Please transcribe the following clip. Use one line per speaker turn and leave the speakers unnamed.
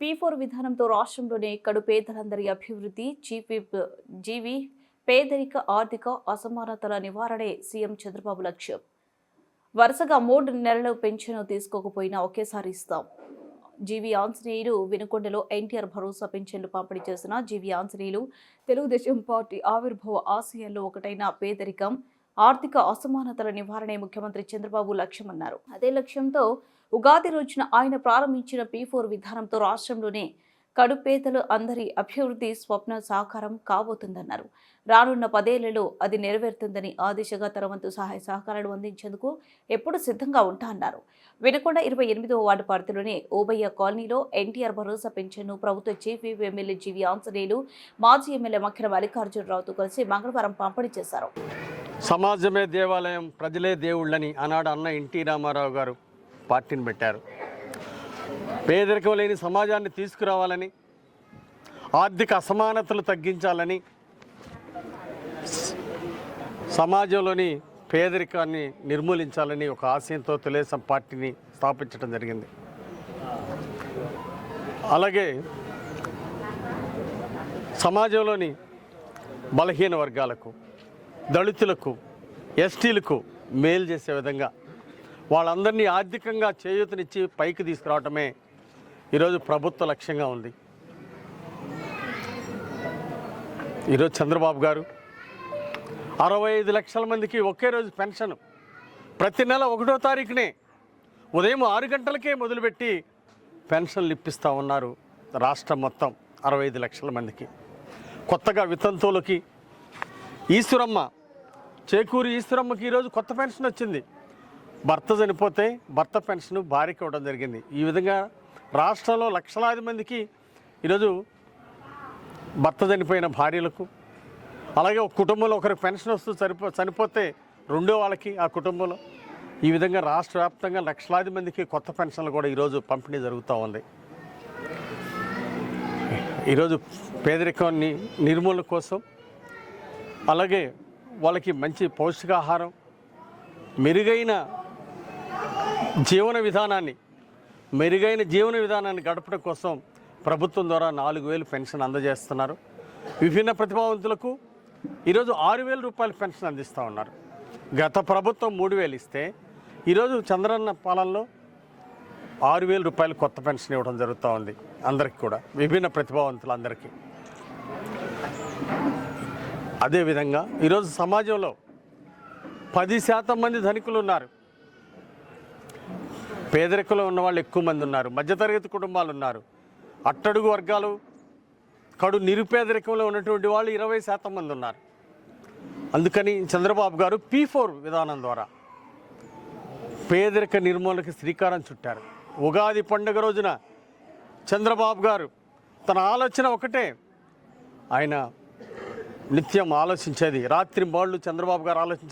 P four విధానంతో రాష్ట్రంలోనే కడు పేదలందరి అభివృద్ధి జీవి జీవి పేదరిక ఆర్థిక అసమానతల నివారణే సీఎం చంద్రబాబు లక్ష్యం. వరుసగా మూడు నెలలు పెన్షన్ తీసుకోకపోయినా ఒకేసారి ఇస్తాం. జీవి ఆంజనేయులు వినుకొండలో ఎన్టీఆర్ భరోసా పెన్షన్లు పంపిణీ చేసిన జీవి ఆంజనేయులు తెలుగుదేశం పార్టీ ఆవిర్భావ ఆశయాల్లో ఒకటైన పేదరికం ఆర్థిక అసమానతల నివారణే ముఖ్యమంత్రి చంద్రబాబు లక్ష్యమన్నారు. అదే లక్ష్యంతో ఉగాది రోజున ఆయన ప్రారంభించిన పీ ఫోర్ విధానంతో రాష్ట్రంలోనే కడుపేతలు అందరి అభివృద్ధి స్వప్న సాకారం కాబోతుందన్నారు. రానున్న పదేళ్ళలో అది నెరవేరుతుందని ఆ దిశగా తన వంతు సహాయ సహకారాలు అందించేందుకు ఎప్పుడు సిద్ధంగా ఉంటా అన్నారు. వినకొండ ఇరవై ఎనిమిదవ వార్డు పరిధిలోని ఓబయ్య కాలనీలో ఎన్టీఆర్ భరోసా పెన్షన్ను ప్రభుత్వ చీఫ్ ఎమ్మెల్యే జీవి ఆంజనేయులు మాజీ ఎమ్మెల్యే మక్కిన మల్లికార్జునరావుతో కలిసి మంగళవారం పంపిణీ చేశారు.
సమాజమే దేవాలయం ప్రజలే దేవుళ్ళని ఆనాడు అన్న ఎన్టీ రామారావు గారు. పార్టీని పెట్టారు. పేదరికం లేని సమాజాన్ని తీసుకురావాలని ఆర్థిక అసమానతలు తగ్గించాలని సమాజంలోని పేదరికాన్ని నిర్మూలించాలని ఒక ఆశయంతో తెలుగుదేశం పార్టీని స్థాపించడం జరిగింది. అలాగే సమాజంలోని బలహీన వర్గాలకు దళితులకు ఎస్టీలకు మేలు చేసే విధంగా వాళ్ళందరినీ ఆర్థికంగా చేయూతనిచ్చి పైకి తీసుకురావటమే ఈరోజు ప్రభుత్వ లక్ష్యంగా ఉంది. ఈరోజు చంద్రబాబు గారు అరవై ఐదు లక్షల మందికి ఒకే రోజు పెన్షన్ ప్రతి నెల ఒకటో తారీఖునే ఉదయం ఆరు గంటలకే మొదలుపెట్టి పెన్షన్లు ఇప్పిస్తూ ఉన్నారు రాష్ట్రం మొత్తం అరవై ఐదు లక్షల మందికి. కొత్తగా వితంతువులకి ఈశ్వరమ్మ. చేకూరి ఈశ్వరమ్మకి ఈరోజు కొత్త పెన్షన్ వచ్చింది. భర్త చనిపోతే భర్త పెన్షన్ భార్యకి ఇవ్వడం జరిగింది. ఈ విధంగా రాష్ట్రంలో లక్షలాది మందికి ఈరోజు భర్త చనిపోయిన భార్యలకు అలాగే ఒక కుటుంబంలో ఒకరికి పెన్షన్ వస్తూ చనిపో చనిపోతే రెండో వాళ్ళకి ఆ కుటుంబంలో. ఈ విధంగా రాష్ట్ర వ్యాప్తంగా లక్షలాది మందికి కొత్త పెన్షన్లు కూడా ఈరోజు పంపిణీ జరుగుతూ ఉంది. ఈరోజు పేదరికాన్ని నిర్మూలన కోసం అలాగే వాళ్ళకి మంచి పౌష్టికాహారం మెరుగైన జీవన విధానాన్ని మెరుగైన జీవన విధానాన్ని గడపడం కోసం ప్రభుత్వం ద్వారా నాలుగు వేలు పెన్షన్ అందజేస్తున్నారు. విభిన్న ప్రతిభావంతులకు ఈరోజు ఆరు వేల రూపాయల పెన్షన్ అందిస్తూ ఉన్నారు. గత ప్రభుత్వం మూడు వేలు ఇస్తే ఈరోజు చంద్రన్న పాలనలో ఆరు వేల రూపాయలు కొత్త పెన్షన్ ఇవ్వడం జరుగుతూ ఉంది. అందరికీ కూడా విభిన్న ప్రతిభావంతులందరికీ. అదేవిధంగా ఈరోజు సమాజంలో పది శాతం మంది ధనికులు ఉన్నారు. పేదరికంలో ఉన్న వాళ్ళు ఎక్కువ మంది ఉన్నారు. మధ్యతరగతి కుటుంబాలు ఉన్నారు. అట్టడుగు వర్గాలు కడు నిరుపేదరికంలో ఉన్నటువంటి వాళ్ళు ఇరవై శాతం మంది ఉన్నారు. అందుకని చంద్రబాబు గారు పీ ఫోర్ విధానం ద్వారా పేదరిక నిర్మూలనకి శ్రీకారం చుట్టారు. ఉగాది పండుగ రోజున చంద్రబాబు గారు తన ఆలోచన ఒకటే ఆయన నిత్యం ఆలోచించేది. రాత్రి బాళ్ళు చంద్రబాబు గారు ఆలోచించారు